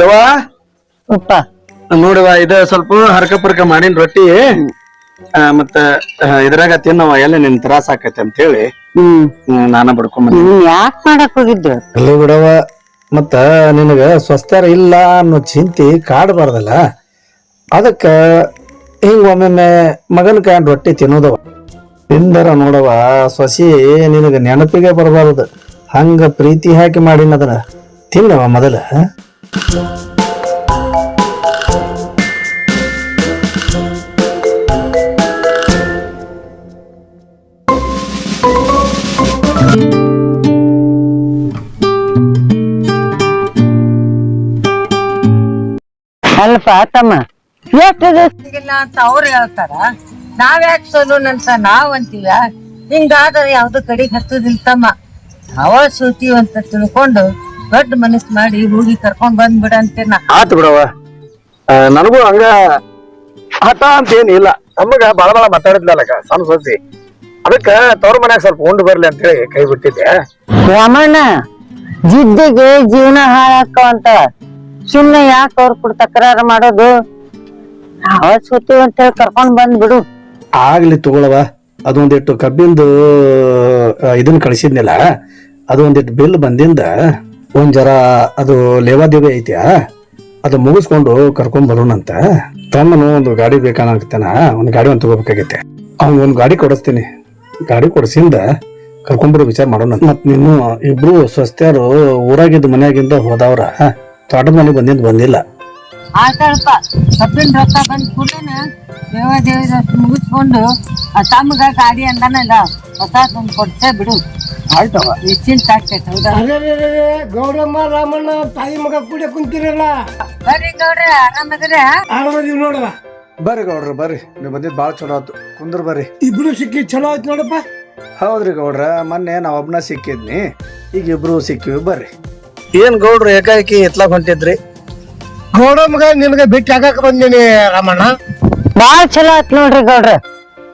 ಯವ್ವ? ನೋಡುವ ಇದ ಸ್ವಲ್ಪ ಹರಕ ಪರ್ಕ ಮಾಡಿನ ರೊಟ್ಟಿ. ಆ, ಮತ್ತ ಆ, ಇದ್ರಾಗ ತಿನ್ನವ ಎಲ್ಲ ನಿನ್ ತ್ರಾಸ ಆಕೈತಿ ಅಂತ ಹೇಳಿ ಹ್ಮ್. ಹ್ಮ್, ನಾನ ಬಡ್ಕೊಂಡ್ ನೀನ್ ಯಾಕ್ ಮಾಡಕ್ ಹೋಗಿದ್ದು ಅಲ್ಲೇ ಬಿಡವ ಮತ್ತ ನಿನಗ ಸ್ವಸ್ಥರ ಇಲ್ಲ ಅನ್ನೋ ಚಿಂತಿ ಕಾಡಬಾರ್ದಲ್ಲ. ಅದಕ್ಕ ಹಿಂಗ ಒಮ್ಮೊಮ್ಮೆ ಮಗನ ಕಾಯ್ ರೊಟ್ಟಿ ತಿನ್ನೋದವ. ತಿಂದರ ನೋಡವ ಸೊಸಿ ನಿನಗ ನೆನಪಿಗೆ ಬರಬಾರದು. ಹಂಗ ಪ್ರೀತಿ ಹಾಕಿ ಮಾಡಿನದನ ತಿನ್ನವ ಮೊದಲ ಅಲ್ಪ ತಮ್ಮ. ಎಷ್ಟು ಅವ್ರು ಹೇಳ್ತಾರ? ನಾವ್ ಯಾಕೆ ಸೋಲೋನ್ ಅಂತ ನಾವ್ ಅಂತೀವ ಹಿಂಗಾದ್ರೆ ಯಾವ್ದು ಕಡೆಗೆ ಹತ್ತದಿಲ್ಲ ತಮ್ಮ. ಅವ ಸೋತೀವಿ ಅಂತ ತಿಳ್ಕೊಂಡು ದೊಡ್ಡ ಮನಸ್ ಮಾಡಿ ಹೋಗಿ ಕರ್ಕೊಂಡ್ ಬಂದ್ಬಿಡ ಅಂತೇನ ಆತು ಬಿಡವ ನನಗೂ ಹಂಗ ಹಠ ಅಂತ ಏನಿಲ್ಲ ನಮಗ ಬಾಳ ಬಾಳ ಮಾತಾಡಿದ್ಲಲ್ಲ ಸಣ್ಣ ಸೋಸಿ. ಅದಕ್ಕ ತವ್ರ ಮನ್ಯಾಗ ಸ್ವಲ್ಪ ಉಂಡು ಬರ್ಲಿ ಅಂತ ಹೇಳಿ ಕೈ ಬಿಟ್ಟಿದ್ದೆ. ರಾಮಣ್ಣ ಜಿದ್ದಿಗೆ ಜೀವನ ಹಾಳಾಕವಂತ ಸುಮ್ನೆ ಯಾಕೆ ಅವ್ರ ಕೂಡ ತಕರಾರು ಮಾಡೋದು? ಅವ ಸೋತೀವಿ ಅಂತ ಹೇಳಿ ಕರ್ಕೊಂಡ್ ಬಂದ್ ಬಿಡು ಆಗ್ಲಿ ತಗೊಳವ. ಅದೊಂದಿಟ್ಟು ಕಬ್ಬಿಂದು ಇದನ್ನ ಕಳಿಸಿದ್ನಿಲ್ಲ, ಅದೊಂದಿಟ್ಟು ಬಿಲ್ ಬಂದಿಂದ ಒಂದ್ ಜರ ಅದು ಲೇವಾದೇವಿ ಐತ್ಯಾ, ಅದು ಮುಗಿಸ್ಕೊಂಡು ಕರ್ಕೊಂಡ್ ಬರೋಣಂತ. ತಮ್ಮನು ಒಂದು ಗಾಡಿ ಬೇಕಾನಾಗ್ತಾನ, ಒಂದು ಗಾಡಿ ಒಂದು ತಗೋಬೇಕಾಗೈತೆ. ಅವ್ನ್ ಒಂದು ಗಾಡಿ ಕೊಡಿಸ್ತೀನಿ. ಗಾಡಿ ಕೊಡಿಸಿಂದ ಕರ್ಕೊಂಡ್ಬರೋ ವಿಚಾರ ಮಾಡೋಣ. ಮತ್ ನೀನು ಇಬ್ರು ಸ್ವಸ್ಥರು ಊರಾಗಿದ್ದ ಮನೆಯಾಗಿಂದ ಹೋದವ್ರ, ತೋಟದ ಮನೆಗೆ ಬಂದಿಂದ ಬಂದಿಲ್ಲ. ಆಯ್ತಪ್ಪ ಕಬ್ಬಿನ ರೊಕ್ಕ ದೇವ ದೇವ ಮುಗಿಸ್ಕೊಂಡು ತಮ್ಗ ಗಾಡಿ ಅಂದಾನಲ್ಲ ಹೊಸ ತಂದು ಕೊಡ್ತೇ ಬಿಡು ಆಯ್ತವ ನಿಶ್ಚಿಂತ ಆಗ್ತೈತೆ ಹೌದಾ? ಗೌಡಮ್ಮ ರಾಮಣ್ಣ ತಾಯಿ ಮಗ ಕೂಡ ಕುಂತಿರಲ್ಲ? ಬರ್ರಿ ಗೌಡ್ರೆ ಆರಾಮದ್ರೆ ಆರಾಮದೀವಿ ನೋಡವ ಬರ್ರಿ ಗೌಡ್ರ ಬರ್ರಿ. ನೀವು ಬಂದಿದ್ದು ಭಾಳ ಚಲೋ ಆಯ್ತು. ಕುಂದ್ರ ಬರ್ರಿ. ಇಬ್ರು ಸಿಕ್ಕಿ ಚಲೋ ಆಯ್ತು ನೋಡಪ್ಪ. ಹೌದ್ರಿ ಗೌಡ್ರ ಮೊನ್ನೆ ನಾವ್ ಒಬ್ನ ಸಿಕ್ಕಿದ್ನಿ. ಈಗ ಇಬ್ರು ಸಿಕ್ಕಿವಿ ಬರ್ರಿ. ಏನ್ ಗೌಡ್ರು ಏಕಾಏಕಿ ಎತ್ಲಾಕ್ ಹೊಂಟಿದ್ರಿ? ಗೌಡಮ್ಮಗ ನಿನಗೆ ಭೇಟಿ ಆಗಾಕ ಬಂದಿನಿ ರಾಮಣ್ಣ. ಬಾಳ್ ಚಲೋ ಆತ್ ನೋಡ್ರಿ ಗೌಡ್ರ.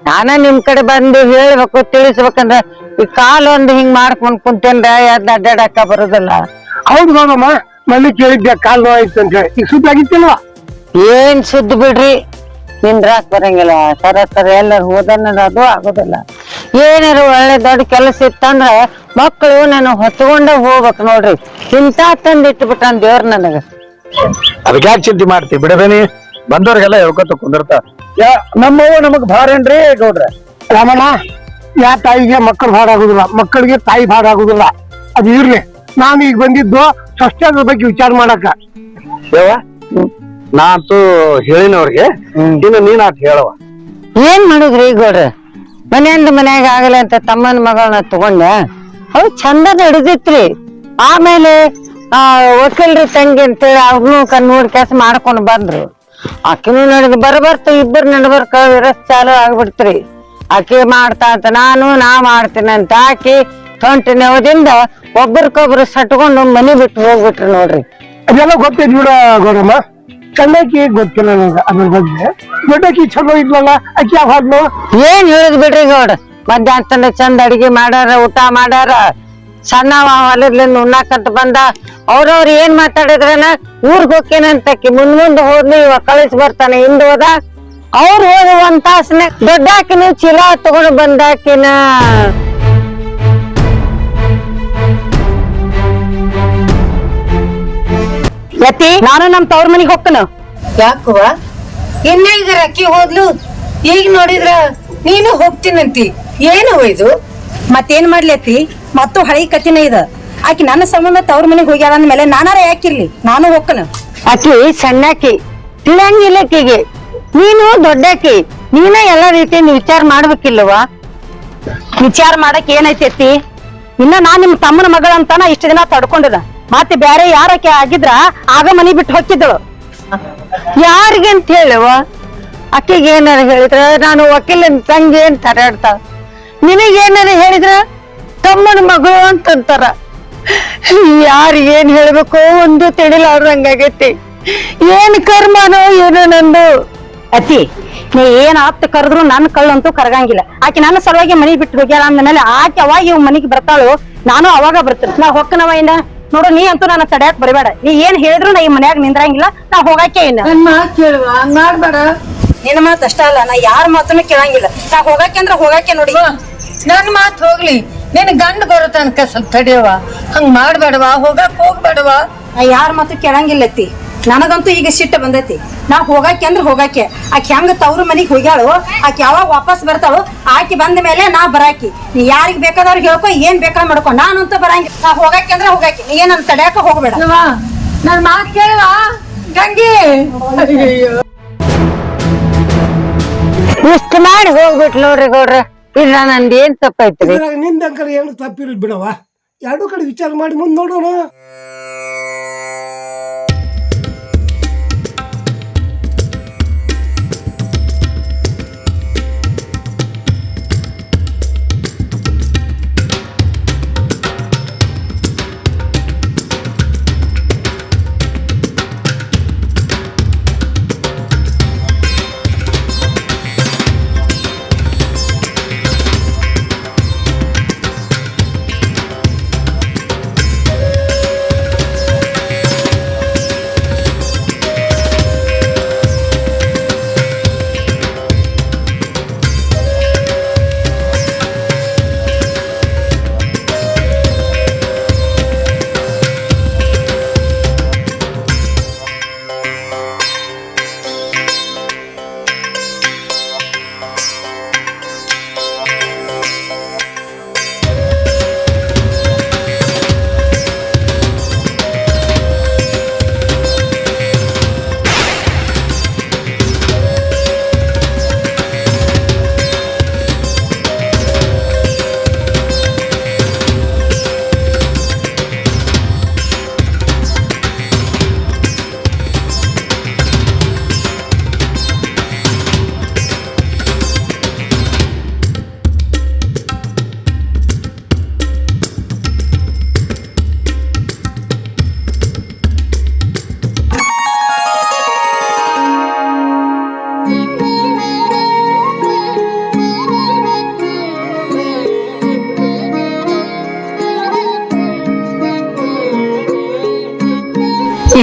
ನಾನ ನಿಮ್ ಕಡೆ ಬಂದು ಹೇಳ್ಬೇಕು ತಿಳಿಸ್ಬೇಕಂದ್ರ ಈ ಕಾಲ್ ಒಂದ್ ಹಿಂಗ್ ಮಾಡ್ಕೊಂಡ್ ಕುಂತೇನ್ರ ಯಾರ್ದ ಅಡ್ಡಾಡಕ ಬರೋದಿಲ್ಲ. ಹೌದು ಗೌರಮ್ಮ ಮೊನ್ನೆ ಕೇಳಿದ್ದೆ ಕಾಲ್ ನೋವಾಯ್ತು ಅಂತ ಹೇಳಿ. ಈಗ ಸುದ್ದಿ ಆಗಿತ್ತಿಲ್ವ? ಏನ್ ಸುದ್ದಿ ಬಿಡ್ರಿ? ನಿಂದ್ರಾಕ್ ಬರಂಗಿಲ್ಲ. ಸರ ಸರ ಎಲ್ಲರೂ ಹೋದನ್ನ ಅದು ಆಗೋದಿಲ್ಲ. ಏನಾರ ಒಳ್ಳೆ ದೊಡ್ಡ ಕೆಲಸ ಇತ್ತಂದ್ರ ಮಕ್ಕಳು ನಾನು ಹೊತ್ಕೊಂಡ ಹೋಗ್ಬೇಕು ನೋಡ್ರಿ. ಇಂತ ತಂದಿಟ್ಬಿಟ್ಟ ದೇವ್ರ ನನಗ. ಅದಕ್ಕೆ ಚಿಂತೆ ಮಾಡ್ತಿ? ಬಿಡಬೇನಿ? ಬಂದವ್ರಿಗೆಲ್ಲ ಹೇಳ್ಕೊತ ಕುಂದಿರ್ತಾರ. ಯಾ ನಮ್ಮವ್ವ ನಮಗ್ ಭಾರ ಏನ್ರಿ ಗೌಡ್ರ? ರಾಮಣ್ಣ ಯಾ ತಾಯಿಗೆ ಮಕ್ಕಳು ಭಾರ ಆಗುದಿಲ್ಲ ಮಕ್ಕಳಿಗೆ ತಾಯಿ ಭಾರ ಆಗುದಿಲ್ಲ. ಅದು ಇರ್ಲಿ. ನಾನು ಈಗ ಬಂದಿದ್ದು ಸ್ವಚ್ಛದ ಬಗ್ಗೆ ವಿಚಾರ ಮಾಡಕ ನಾ ಅಂತೂ ಹೇಳಿನವ್ರಿಗೆ ಇನ್ನು ನೀನ್ ಆತ್ ಹೇಳವ ಏನ್ ಮಾಡುದ್ರಿ ಈಗ ಗೌಡ್ರ? ಮನೆಯಿಂದ ಮನ್ಯಾಗ ಆಗಲ್ಲ ಅಂತ ತಮ್ಮನ ಮಗಳನ್ನ ತಗೊಂಡ. ಅವ್ ಚಂದ ನಡೆದಿತ್ರಿ ಆಮೇಲೆ ಆ ವಕೀಲ್ರಿ ತಂಗಿ ಅಂತೇಳಿ ಅವ್ರನ್ನೂ ಕಣ್ಣು ನೋಡಿ ಕೆಲಸ ಮಾಡ್ಕೊಂಡು ಬಂದ್ರು. ಆಕಿನೂ ನಡೆದು ಬರಬರ್ತ ಇಬ್ಬರು ನಡ್ಬರ್ಕ ವಿರಸ್ ಚಾಲು ಆಗ್ಬಿಡ್ತ್ರಿ. ಆಕೆ ಮಾಡ್ತಾ ಅಂತ ನಾನು ನಾ ಮಾಡ್ತೀನಿ ಅಂತ ಆಕಿ ತೊಂಟಿ ನೆವದಿಂದ ಒಬ್ರಿಗೊಬ್ರು ಸಟ್ಕೊಂಡು ಮನಿ ಬಿಟ್ಟು ಹೋಗ್ಬಿಟ್ರಿ ನೋಡ್ರಿ. ಅದೆಲ್ಲ ಗೊತ್ತೈತಿ ಬಿಡ ಗೌರಮ್ಮ. ಸಣ್ಣಕಿ ಗೊತ್ತಿಲ್ಲ ನನಗೆ ಅದ್ರ ಬಗ್ಗೆ. ದೊಡ್ಡಕ್ಕಿ ಚಲೋ ಇದ್ಲಲ್ಲ ಅಕ್ಕಿ ಯಾವ ಏನ್ ಹೇಳುದ್ ಬಿಡ್ರಿ ಗೌಡ ಮಧ್ಯಾಹ್ನ ಚಂದ ಅಡಿಗೆ ಮಾಡ್ಯಾರ ಊಟ ಮಾಡ್ಯಾರ. ಸಣ್ಣ ಹೊಲದ್ಲಿಂದ ಉಣ್ಣಾಕಂತ ಬಂದ. ಅವ್ರವ್ರ ಏನ್ ಮಾತಾಡಿದ್ರನ ಊರ್ಗ್ ಹೋಕ್ಕೇನಂತಕಿ ಮುಂದ್ ಮುಂದ್ ಹೋದ್ಲು ಇವ ಕಳಿಸ್ ಬರ್ತಾನೆ ಹಿಂದ್ ಹೋದ. ಅವ್ರ ಹೋದ ಒಂದ್ ತಾಸನ ದೊಡ್ಡಾಕಿನ ಚೀಲ ತಗೊಂಡು ಬಂದಾಕಿನ ಯತಿ? ನಾನು ನಮ್ ತವ್ರ ಮನಿಗ್ ಹೋಗ್ತಾನ. ಯಾಕುವ ಇನ್ನ ಈಗ ಅಕ್ಕಿ ಹೋದ್ಲು ಈಗ ನೋಡಿದ್ರ ನೀನು ಹೋಗ್ತೀನಂತಿ. ಏನು ಇದು? ಮತ್ತೇನ್ ಮಾಡ್ಲತ್ತಿ ಮತ್ತು ಹಳಿ ಕತ್ತಿನ ಇದ. ಆಕಿ ನನ್ನ ಸಂಬಂಧ ತವ್ರ ಮನೆಗೆ ಹೋಗ್ಯಾಳ ಅಂದ್ಮೇಲೆ ನಾನಾರ ಯಾಕಿರ್ಲಿ? ನಾನು ಹೋಗ್ಕನ ಆಕಿ ಸಣ್ಣಾಕಿ, ತಿಳಿಯಂಗಿಲ್ಲ ಆಕಿಗೆ. ನೀನು ದೊಡ್ಡಾಕಿ, ನೀನ ಎಲ್ಲ ರೀತಿಯಿಂದ ವಿಚಾರ ಮಾಡ್ಬೇಕಿಲ್ಲವ ವಿಚಾರ ಮಾಡಕ್ ಏನೈತೈತಿ ಇನ್ನ ನಾ ನಿಮ್ ತಮ್ಮನ ಮಗಳಂತಾನ ಇಷ್ಟ ದಿನ ತಡ್ಕೊಂಡಿದ. ಮತ್ತೆ ಬ್ಯಾರೆ ಯಾರಕ್ಕೆ ಆಗಿದ್ರ, ಆಗ ಮನಿ ಬಿಟ್ಟು ಹೋಕ್ಕಿದ್ದೆವು ಯಾರಿಗೆ ಅಂತ ಹೇಳುವ ಅಕ್ಕಿಗೆ ಏನಾರ ಹೇಳಿದ್ರ? ನಾನು ವಕೀಲನ್ ತಂಗಿ ಅಂತ ಹರಡ್ತಾಳ ನಿನಗೇನಾರ ಹೇಳಿದ್ರ? ತಮ್ಮನ ಮಗಳು ಅಂತಂತಾರ ಯಾರ್ ಏನ್ ಹೇಳ್ಬೇಕು ಒಂದು ತಿಳಿಲಾರ್ದಂಗಾಗೈತಿ. ಏನ್ ಕರ್ಮನೋ ಏನೋ ನಂದು. ಅತಿ ನೀ ಏನ್ ಆಪ್ತ ಕರೆದ್ರು ನನ್ನ ಕಳ್ಳಂತೂ ಕರಗಂಗಿಲ್ಲ. ಆಕೆ ನನ್ನ ಸಲುವಾಗಿ ಮನೆಗೆ ಬಿಟ್ಟು ಹೋಗ್ಯಾಳ ಅಂದ್ಮೇಲೆ ಆಕೆ ಅವಾಗ ಇವ್ ಮನೆಗೆ ಬರ್ತಾಳು ನಾನು ಅವಾಗ ಬರ್ತೇನೆ. ನಾ ಹೊಕ್ಕನವ ಇನ್ನ ನೋಡು ನೀ ಅಂತೂ ನನ್ನ ತಡ್ಯಾಕ್ ಬರಬೇಡ. ನೀ ಏನ್ ಹೇಳಿದ್ರು ನಾ ಈ ಮನ್ಯಾಗ ನಿಂದ್ರಂಗಿಲ್ಲ ನಾ ಹೋಗಾಕೆ ಇನ್ನ ನನ್ನ ಮಾತ್ ಕೇಳುವ ಹಂಗ್ ಮಾಡ್ಬೇಡ. ನಿನ್ನ ಮಾತು ಅಷ್ಟ ಅಲ್ಲ ನಾ ಯಾರ ಮಾತನ್ನು ಕೇಳಂಗಿಲ್ಲ. ನಾ ಹೋಗಾಕೆ ಅಂದ್ರೆ ಹೋಗಾಕೆ ನೋಡಿ. ನನ್ ಮಾತು ಹೋಗ್ಲಿ. ನಿನ್ ಗಂಡ ಬರೋ ತನಕ ಸ್ವಲ್ಪ ತಡಿಯವ ಹಂಗ್ ಮಾಡ್ಬೇಡವಾ? ಹೋಗಕ್ ಹೋಗ್ಬೇಡವ? ಯಾರ ಮಾತು ಕೇಳಂಗಿಲ್ಲತಿ ಅತ್ತಿ ನನಗಂತೂ ಈಗ ಸಿಟ್ಟು ಬಂದೈತಿ. ನಾ ಹೋಗಾಕೆ ಅಂದ್ರೆ ಹೋಗಾಕೆ. ಆಕೆ ಹೆಂಗ ತವ್ರ ಮನಿಗ್ ಹೋಗ್ಯಾಳು ಆಕೆ ಯಾವಾಗ ವಾಪಸ್ ಬರ್ತಾಳು ಆಕಿ ಬಂದ ಮೇಲೆ ನಾ ಬರಾಕಿ. ನೀ ಯಾರಿಗ್ ಬೇಕಾದವ್ರಿಗೆ ಹೇಳ್ಕೊ ಏನ್ ಬೇಕಾದ್ ಮಾಡ್ಕೊ. ಅಂತ ಬರಂಗಿಲ್ಲ ನಾ ಹೋಗಾಕೆ ಅಂದ್ರೆ ಹೋಗಾಕಿ. ನೀ ಏನ್ ನನ್ ತಡ್ಯಾಕ ಹೋಗ್ಬೇಡ. ನನ್ ಮಾತ್ ಕೇಳವಾ? ಗಂಗಿ! ಇಷ್ಟು ಮಾಡಿ ಹೋಗ್ಬಿಟ್ ನೋಡ್ರಿ ಗೌಡ್ರ. ಇಲ್ಲ ನಂದೇನ್ ಏನ್ ತಪ್ಪಾಯ್ತು ನಿಂದ ಏನು ತಪ್ಪಿರಲ್ ಬಿಡವ ಎರಡೂ ಕಡೆ ವಿಚಾರ ಮಾಡಿ ಮುಂದೆ ನೋಡೋಣ.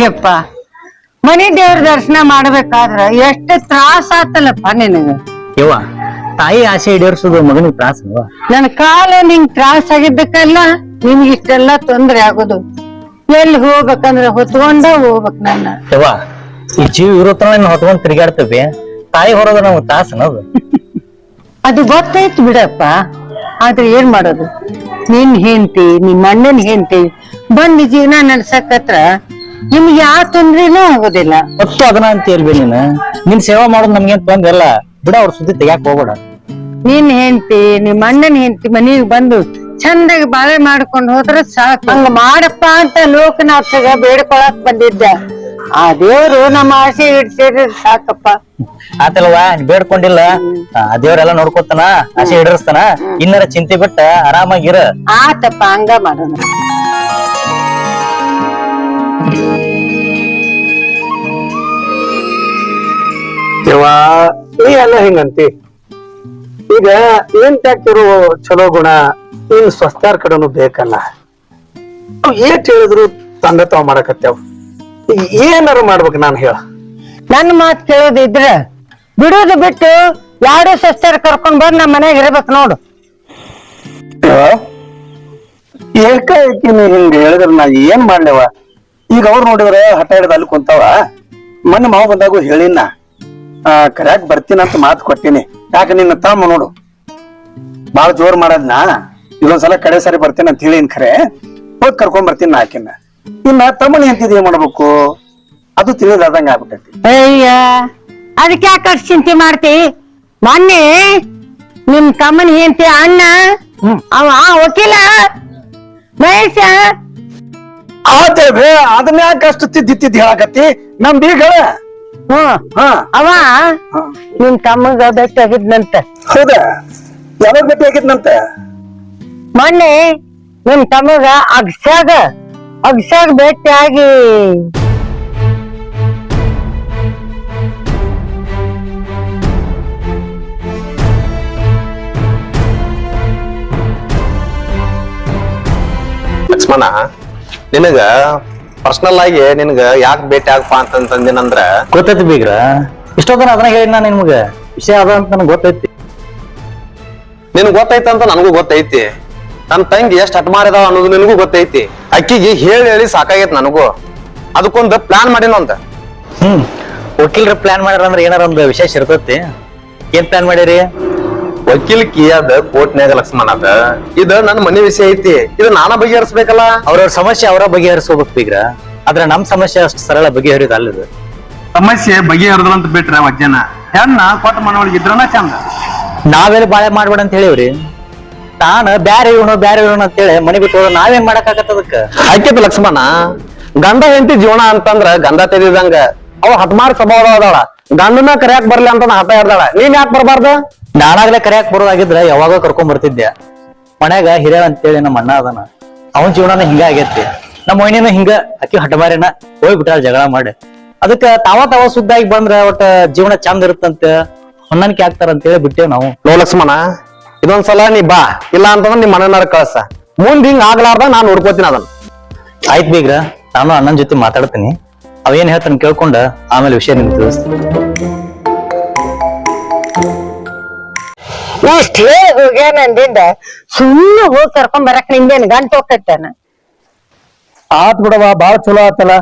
ಈಗಪ್ಪ ಮನಿ ದೇವ್ರ ದರ್ಶನ ಮಾಡ್ಬೇಕಾದ್ರ ಎಷ್ಟ್ ತ್ರಾಸ ಆತಲ್ಲಪ್ಪ ನಿನಗ? ಯವ್ವ ತಾಯಿ ಆಸೆ ಈಡೇರಿಸೋದು ಮಗನಿಗೆ ತ್ರಾಸ ನನ್ನ ನನ್ ಕಾಲ ನಿಂಗ್ ತ್ರಾಸ ಆಗಿದ್ದಕ್ಕಲ್ಲ ನಿನ್ಗೆ ಇಷ್ಟೆಲ್ಲ ತೊಂದ್ರೆ ಆಗೋದು. ಎಲ್ಲಿ ಹೋಗ್ಬೇಕಂದ್ರ ಹೊತ್ಕೊಂಡ ಹೋಗ್ಬೇಕ್ ನನ್ನ. ಯವ್ವ ಈ ಜೀವ ಇರೋತನ ಹೊತ್ಕೊಂಡ್ ತಿರುಗಾಡ್ತೇವೆ. ತಾಯಿ ಹೊರಗ ನಮ್ಗೆ ತ್ರಾಸ ಅನ್ನೋದು. ಅದು ಗೊತ್ತಾಯ್ತು ಬಿಡಪ್ಪ ಆದ್ರೆ ಏನ್ ಮಾಡೋದು? ನಿನ್ ಹೆಂಡತಿ ನಿಮ್ಮ ಅಣ್ಣನ್ ಹೆಂಡತಿ ಬಂದ್ ಜೀವನ ನಡ್ಸಕತ್ರ ನಿಮ್ಗೆ ಯಾವ ತೊಂದ್ರೆನೂ ಆಗೋದಿಲ್ಲ. ಒಟ್ಟು ಅದನ್ನ ಅಂತ ಹೇಳ್ಬಿ ನೀನು. ನಿನ್ ಸೇವಾ ಮಾಡೋದು ನಮ್ಗೇನ್ ತೊಂದ್ರೆ ಇಲ್ಲ ಬಿಡ ಅವ್ರ ಸುದ್ದಿ ತೆಗ್ಯಾಕ್ ಹೋಗ್ಬೇಡ. ನಿನ್ ಹೆಂಡತಿ ನಿಮ್ ಅಣ್ಣನ ಹೆಂಡತಿ ಮನೆಗೆ ಬಂದು ಚಂದಾಗಿ ಬಾಳೆ ಮಾಡ್ಕೊಂಡು ಹೋದ್ರ ಸಾಕು. ಹಂಗ ಮಾಡಪ್ಪ ಅಂತ ಲೋಕನಾಥಗ ಬೇಡ್ಕೊಳಕ್ ಬಂದಿದ್ದ. ಆ ದೇವ್ರು ನಮ್ಮ ಆಸೆ ಇಡ್ಸಿದ್ರೆ ಸಾಕಪ್ಪ. ಆತಲ್ವಾ ಬೇಡ್ಕೊಂಡಿಲ್ಲ. ಆ ದೇವ್ರೆಲ್ಲ ನೋಡ್ಕೊತಾನ ಆಸೆ ಇಡ್ರಸ್ತನ ಇನ್ನರ ಚಿಂತೆ ಬಿಟ್ಟ ಆರಾಮಾಗಿರ. ಆತಪ್ಪ ಹಂಗ ಮಾಡೋಣ. ಯವ್ವ ಎಲ್ಲ ಹಿಂಗಂತಿ? ಈಗ ಏನ್ ಟ್ಯಾಕ್ಟರು ಚಲೋ ಗುಣ ಏನ್ ಸ್ವಸ್ಥಾರ್ ಕಡೆನು ಬೇಕಲ್ಲ. ಅವ್ ಏಟ್ ಹೇಳಿದ್ರು ತಂದೆ ತಾವ್ ಮಾಡಕತ್ತೇವ್. ಈಗ ಏನಾರ ಮಾಡ್ಬೇಕು ನಾನು ಹೇಳ. ನನ್ ಮಾತ್ ಕೇಳೋದಿದ್ರ ಬಿಡೋದು ಬಿಟ್ಟು ಯಾರು ಸಸ್ತಾರ ಕರ್ಕೊಂಡ್ ಬಂದ್ ನಮ್ಮ ಮನೆಯಾಗ ಇರ್ಬೇಕು ನೋಡು. ಏಕಾಏಕಿ ನೀ ಹಿಂಗ ಹೇಳಿದ್ರ ನಾ ಏನ್ ಮಾಡ್ಲೇವ ಈಗ ಅವ್ರು ನೋಡಿದ್ರೆ ಹಠ ಹಿಡಿದ ಅಲ್ಲಿ ಕುಂತಾವ ಮೊನ್ನೆ ಮಾವ ಬಂದಾಗೂ ಹೇಳಿನ ಆ ಕರ್ಯಾಕ್ ಬರ್ತೀನಂತ ಮಾತು ಕೊಟ್ಟಿನಿ. ಯಾಕೆ ನಿನ್ನ ತಮ್ಮ ನೋಡು. ಬಾಳ ಜೋರ್ ಮಾಡದ್ನ? ಇದೊಂದ್ಸಲ ಕಡೆ ಸಾರಿ ಬರ್ತೀನಿ ಅಂತ ಹೇಳಿನ್ ಖರೆ. ಹೋಗಿ ಕರ್ಕೊಂಡ್ ಬರ್ತೀನಿ ಆಕಿನ ಇನ್ನ ತಮ್ಮನಿ ಅಂತಿದ್ ಏನ್ ಮಾಡ್ಬೇಕು? ಅದು ತಿಳಿದಾದಂಗ ಆಗ್ಬಿಟ್ಟೈತಿ. ಅಯ್ಯ ಅದಕ್ಕೆ ಯಾಕೆ ಚಿಂತೆ ಮಾಡ್ತಿ? ಮೊನ್ನೆ ನಿಮ್ ತಮ್ಮನ ಹೆಂಡತಿ ಅಣ್ಣ ಅವ ವಕೀಲ ಮಹೇಶ ಆತೆ ಬೇ ಅದನ್ನ ಯಾಕೆ ಅಷ್ಟು ತಿದ್ದಿ ತಿದ್ದಿ ಹೇಳಕತ್ತಿ. ನಮ್ ಬೀಗ ಹ್ಮ್. ಹಾ. ಅವ ನಿಮ್ಮ ತಮ್ಮಗ ಬೆಟ್ಟಾಗಿದ್ನಂತ ಹೌದಾ? ಯಾವಾಗ ಭೇಟಿ ಆಗಿದ್ನಂತ ಮೊನ್ನೆ ನಿನ್ ತಮ್ಮಗ ಅಗ್ಸಾಗ ಅಗ್ಸಾಗ ಭೇಟಿಯಾಗಿ ಲಕ್ಷ್ಮಣ ನಿನಗ ಪರ್ಸನಲ್ ಆಗಿ ನಿನಗ ಯಾಕೆ ಭೇಟಿ ಆಗಪ್ಪ ಅಂತಂದಿನಂದ್ರ ಗೊತ್ತೈತಿ ಬೀಗ್ರ. ಇಷ್ಟೊತ್ತನ ಅದನ್ನ ಹೇಳಿ ನಾನು ನಿಮ್ಗ. ವಿಷಯ ಅದ ಅಂತ ನನಗೆ ಗೊತ್ತೈತಿ. ನಿನಗ್ ಗೊತ್ತೈತಿ ಅಂತ ನನಗೂ ಗೊತ್ತೈತಿ. ನನ್ನ ತಂಗಿ ಎಷ್ಟ್ ಮಾಡಿದಾವ ಅನ್ನೋದು ನಿನಗೂ ಗೊತ್ತೈತಿ. ಅಕ್ಕಿಗೆ ಹೇಳಿ ಹೇಳಿ ಸಾಕಾಗೈತಿ ನನಗೂ. ಅದಕ್ಕೊಂದು ಪ್ಲಾನ್ ಮಾಡಿನಂತ ಹ್ಮ್. ವಕೀಲ್ರ ಪ್ಲಾನ್ ಮಾಡ್ಯಾರ ಅಂದ್ರೆ ಏನಾರ ಒಂದು ವಿಶೇಷ ಇರ್ತೈತಿ. ಏನ್ ಪ್ಲಾನ್ ಮಾಡಿರಿ? ವಕೀಲ್ಕಿ ಅದ ಕೋರ್ಟ್ನ್ಯಾಗ ಲಕ್ಷ್ಮಣ ಅದ. ಇದು ನನ್ನ ಮನೆ ವಿಷಯ ಐತಿ. ಇದು ನಾನ ಬಗೆಹರಿಸ್ಬೇಕಲ್ಲ? ಅವ್ರವ್ರ ಸಮಸ್ಯೆ ಅವರ ಬಗೆಹರಿಸ್ಕೋಬೇಕು ಈಗ ಆದ್ರೆ ನಮ್ ಸಮಸ್ಯೆ ಅಷ್ಟು ಸರಳ ಬಗೆಹರಿಯೋದು ಇದು ಸಮಸ್ಯೆ ಬಗೆಹರಿದ್ರಂತ ಅಂತ ಬಿಟ್ರೆ ವಜ್ಜನ. ಹೆಣ್ಣ ಕೊಟ್ಟ ಮನವಳಿಗೆ ಇದ್ರನ ಚಂದ. ನಾವೆಲ್ಲ ಬಾಳೆ ಮಾಡ್ಬೇಡ ಅಂತ ಹೇಳಿವ್ರಿ. ತಾನ ಬ್ಯಾರೆ ಇವನು ಬ್ಯಾರೆ ಇವನು ಅಂತೇಳಿ ಮನೆ ಬಿಟ್ಟು ಹೋದ್ರೆ ನಾವೇನ್ ಮಾಡಕ್ಕಾಗತ್ತ ಅದಕ್ಕ? ಆಯ್ತೈತಿ ಲಕ್ಷ್ಮಣ. ಗಂಡ ಹೆಂಡತಿ ಜೀವನ ಅಂತಂದ್ರ ಗಂಧ ತೆಗೆದಂಗ ಅವ ಹದ್ಮಾರ್ ಸ್ವಭಾವ ಅದಾಳ. ಗಂಡನ ಕರ್ಯಾಕ್ ಬರ್ಲಿ ಅಂತ ಹಠ ಹಿಡ್ದಾಳ ನೀನ್ ಯಾಕೆ ಬರ್ಬಾರ್ದು? ನಾನಾಗ್ಲೇ ಕರೆಯಾಕ್ ಬರೋದಾಗಿದ್ರ ಯಾವಾಗ ಕರ್ಕೊಂಡ್ ಬರ್ತಿದ್ದೆ. ಮನ್ಯಾಗ ಹಿರಿಯ ಅಂತೇಳಿ ನಮ್ಮ ಅಣ್ಣ ಅದಾನ. ಅವನ್ ಜೀವನನ ಹಿಂಗ ಆಗೈತಿ. ನಮ್ಮ ಮೊಯ್ನಿನ ಹಿಂಗ ಅಕ್ಕಿ ಹಟಮಾರಿನ ಹೋಗ್ಬಿಟ್ಟಾಳ ಜಗಳ ಮಾಡಿ. ಅದಕ್ಕ ತಾವ ತಾವ ಸುದ್ದಾಗಿ ಬಂದ್ರ ಒಟ್ಟ ಜೀವನ ಚಂದ ಇರುತ್ತಂತ ಹೊಂದಾಣಿಕೆ ಆಗ್ತಾರ ಅಂತೇಳಿ ಬಿಟ್ಟೇವ್ ನಾವು. ಲೋ ಲಕ್ಷ್ಮಣ ಇದೊಂದ್ಸಲ ನೀ ಬಾ. ಇಲ್ಲ ಅಂತಂದ್ರೆ ನಿಮ್ ಮನೆಯವ್ರ ಕಳ್ಸ. ಮುಂದ್ ಹಿಂಗ್ ಆಗ್ಲಾರ್ದ ನಾನ್ ನೋಡ್ಕೋತೀನಿ ಅದನ್ನ. ಆಯ್ತ್ ಬೀಗ್ರ ನಾನು ಅಣ್ಣನ ಜೊತೆ ಮಾತಾಡ್ತೀನಿ. ಅವೇನ್ ಹೇಳ್ತಾನೆ ಕೇಳ್ಕೊಂಡ ಆಮೇಲೆ ವಿಷಯ ನಿಮ್ಗೆ ತಿಳಿಸ್ತೀನಿ. ಇಷ್ಟ ಹೇಳಿ ಹೋಗ್ಯಾನ ಸುಮ್ಮನೆ ಹೋಗಿ ಕರ್ಕೊಂಡ್ ಬರಕ್ ನಿಂದೇನು ಗಂಟು ಹೋಗ್ತೈತೇನ? ಆತ್ ಬಿಡವ ಬಾಳ ಚಲೋ ಆತಲ್ಲ.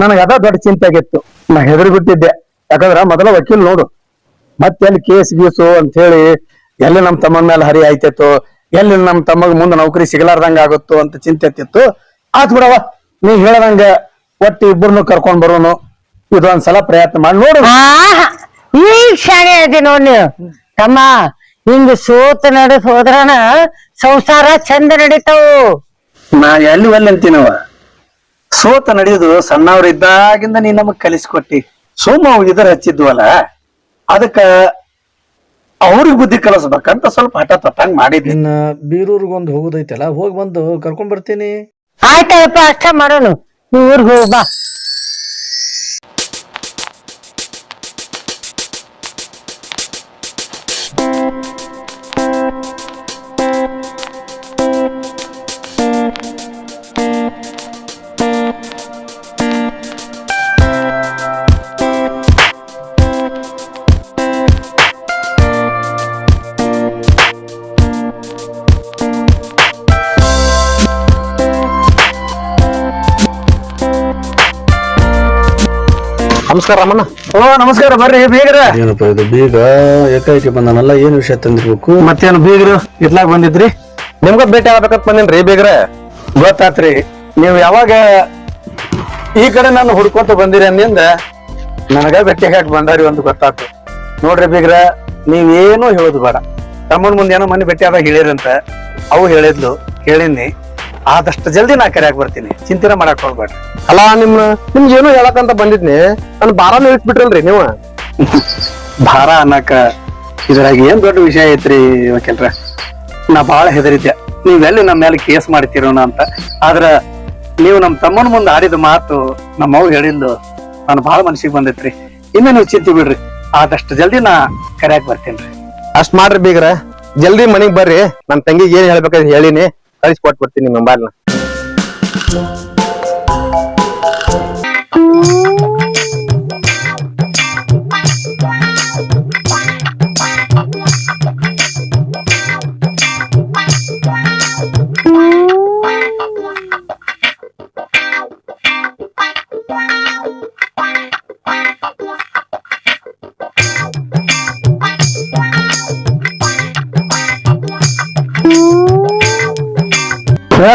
ನನಗ ಅದ ದೊಡ್ಡ ಚಿಂತೆ ಆಗಿತ್ತು. ನಾ ಹೆದರಿ ಬಿಟ್ಟಿದ್ದೆ ಯಾಕಂದ್ರ ಮೊದಲ ವಕೀಲ್ ನೋಡು. ಮತ್ತೆ ಎಲ್ಲಿ ಕೇಸ್ ಗೀಸು ಅಂತ ಹೇಳಿ ಎಲ್ಲಿ ನಮ್ ತಮ್ಮನ ಮೇಲೆ ಹರಿ ಆಯ್ತಿತ್ತು ಎಲ್ಲಿ ನಮ್ ತಮ್ಮಗ್ ಮುಂದೆ ನೌಕರಿ ಸಿಗಲಾರ್ದಂಗ ಆಗುತ್ತೋ ಅಂತ ಚಿಂತೆ ಇತ್ತಿತ್ತು. ಆತ್ ಬಿಡವ ನೀ ಹೇಳದಂಗ ಒಟ್ಟು ಇಬ್ಬರನ್ನು ಕರ್ಕೊಂಡ್ ಬರೋನು. ಇದೊಂದ್ಸಲ ಪ್ರಯತ್ನ ಮಾಡಿ ನೋಡು. ಈ ಕ್ಷಣ ಶಾಣೆ ಅದಿ ನೋಡ್ ನೀವು. ತಮ್ಮ ಹಿಂಗ ಸೋತ ನಡೆದ್ ಹೋದ್ರನ ಸಂಸಾರ ಚಂದ ನಡೀತಾವು. ನಾ ಎಲ್ಲಿ ಒಲ್ಲಿ ಅಂತೀನವ ಸೋತ ನಡೆಯುದು ಸಣ್ಣವ್ರ ಇದ್ದಾಗಿಂದ ನೀ ನಮಗ್ ಕಲಿಸ್ಕೊಟ್ಟಿ. ಸುಮ್ಮ ಅವ್ ಇದರ ಹಚ್ಚಿದ್ವಲ್ಲ ಅದಕ್ಕ ಅವ್ರಿಗೆ ಬುದ್ಧಿ ಕಲಿಸ್ಬೇಕಂತ ಸ್ವಲ್ಪ ಹಠ ತಪ್ಪಂಗ್ ಮಾಡಿದ್ವಿ. ಇನ್ನ ಬೀರೂರ್ಗೊಂದು ಹೋಗುದೈತಲ್ಲ ಹೋಗಿ ಬಂದು ಕರ್ಕೊಂಡ್ ಬರ್ತೀನಿ. ಆಯ್ತಾಯ್ತ ಅಷ್ಟ ಮಾಡೋಣ ನೀವ್ ಊರ್ಗ್ ಹೋಗ್ ಬಾ. ನಮಸ್ಕಾರ ರಮಣ್ಣ. ಓ ನಮಸ್ಕಾರ ಬರ್ರಿ ಬೀಗ್ರ. ಏನಪ್ಪ ಇದು ಬೀಗ? ಏಕಾಏಕಿ ಬಂದನಲ್ಲ ಏನ್ ವಿಷಯ ತಂದಿರ್ಬೇಕು? ಮತ್ತೇನು ಬೀಗ್ರು ಇತ್ಲಾಗ ಬಂದಿದ್ರಿ? ನಿಮ್ಗ ಭೇಟಿ ಆಗ್ಬೇಕಂತ ಬಂದೇನ್ರಿ ಬೀಗ್ರ. ಗೊತ್ತಾತ್ರಿ ನೀವು ಯಾವಾಗ ಈ ಕಡೆ ನಾನು ಹುಡ್ಕೊಂತ ಬಂದಿರಿ ಅಂದಿಂದ ನನಗ ಭೇಟಿ ಹಾಕಿ ಬಂದಾರಿ ಒಂದು ಗೊತ್ತಾತು. ನೋಡ್ರಿ ಬೀಗ್ರ ನೀವೇನು ಹೇಳೋದು ಬೇಡ. ತಮ್ಮನ ಮುಂದೆ ಏನೋ ಮನೆ ಭೇಟಿ ಆದಾಗ ಹೇಳಿರಂತ. ಅವು ಹೇಳಿದ್ಲು ಕೇಳಿನಿ ಆದಷ್ಟು ಜಲ್ದಿ ನಾ ಕರೆಯಾಕ್ ಬರ್ತೀನಿ. ಚಿಂತನೆ ಮಾಡಕ್ ಹೋಗ್ಬೇಡ್ರಿ ಅಲ್ಲ ನಿಮ್ ನಿಮ್ಗೆ ಏನೋ ಹೇಳಕಂತ ಬಂದಿದ್ನಿ. ನನ್ ಬಾರನ ಇಳಿಸ್ಬಿಟ್ರಲ್ರಿ ನೀವು. ಭಾರ ಅನ್ನಕ ಇದ್ರಾಗ ಏನ್ ದೊಡ್ಡ ವಿಷಯ ಐತ್ರಿ ವಕೀಲ್ರ? ನಾ ಬಾಳ ಹೆದರಿದ್ದೆ. ನೀವೆಲ್ಲಿ ನಮ್ಮ ಮೇಲೆ ಕೇಸ್ ಮಾಡ್ತೀರೋನ ಅಂತ. ಆದ್ರ ನೀವು ನಮ್ ತಮ್ಮನ ಮುಂದೆ ಆಡಿದ ಮಾತು ನಮ್ಮ ಅವ್ರು ಹೇಳಿದ್ದು ನಾನು ಬಾಳ ಮನಸ್ಸಿಗೆ ಬಂದೈತ್ರಿ. ಇನ್ನೇ ನೀವು ಚಿಂತೆ ಬಿಡ್ರಿ. ಆದಷ್ಟು ಜಲ್ದಿ ನಾ ಕರೆಯಾಕ್ ಬರ್ತೇನ್ರಿ ಅಷ್ಟ್ ಮಾಡ್ರಿ ಬೀಗ್ರ. ಜಲ್ದಿ ಮನೆಗ್ ಬರ್ರಿ. ನನ್ ತಂಗಿಗೆ ಏನ್ ಹೇಳ್ಬೇಕಂತ ಹೇಳಿನಿ. ಕಳಿಸಿ ಕೊಟ್ಬಿಡ್ತೀನಿ ನಿಮ್ ಮೊಬೈಲ್ನ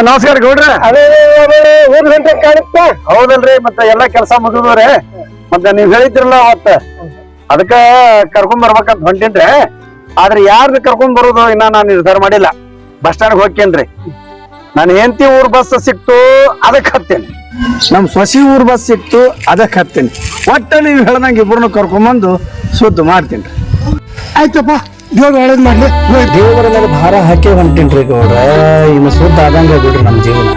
ನಮಸ್ಕಾರ ಗೌಡ್ರ. ಅದೇ ಊರ್ ಗಂಟೆ ಕಾಣುತ್ತ ಹೌದಲ್ರಿ ಮತ್ತೆ ಎಲ್ಲಾ ಕೆಲಸ ಮುಗಿದ್ರೆ ಮತ್ತೆ ನೀವ್ ಹೇಳಿದ್ರಲ್ಲ ಅವತ್ತ. ಅದಕ್ಕ ಕರ್ಕೊಂಡ್ ಬರ್ಬೇಕಂತ ಹೊಂಟೇನ್ರಿ. ಆದ್ರೆ ಯಾರ್ದು ಕರ್ಕೊಂಡ್ ಬರೋದು ಇನ್ನ ನಾನ್ ನಿರ್ಧಾರ ಮಾಡಿಲ್ಲ. ಬಸ್ ಸ್ಟ್ಯಾಂಡ್ ಹೋಗ್ತೇನ್ರಿ ನಾನು ಹೆಂಡತಿ ಊರ್ ಬಸ್ ಸಿಕ್ತು ಅದಕ್ಕೆ ಹತ್ತೇನೆ. ನಮ್ ಸೊಸಿ ಊರ್ ಬಸ್ ಸಿಕ್ತು ಅದಕ್ಕೆ ಹತ್ತೇನೆ. ಒಟ್ಟ ನೀವು ಹೇಳ್ದಂಗೆ ಇಬ್ಬರನ್ನು ಕರ್ಕೊಂಬಂದು ಸುದ್ದು ಮಾಡ್ತೀನಿ ಆಯ್ತಪ್ಪ ದೇವ್ರು ಹೇಳದ್ ಮಾಡ್ಲಿ ದೇವರ ಮೇಲೆ ಭಾರ ಹಾಕಿ ಹೊಂಟಿನ್ರಿ ಗೌಡ್ರ. ಇನ್ನು ಸುದ್ದ ಆದಂಗ ಬಿಡ್ರಿ ನಮ್ಮ ಜೀವನ.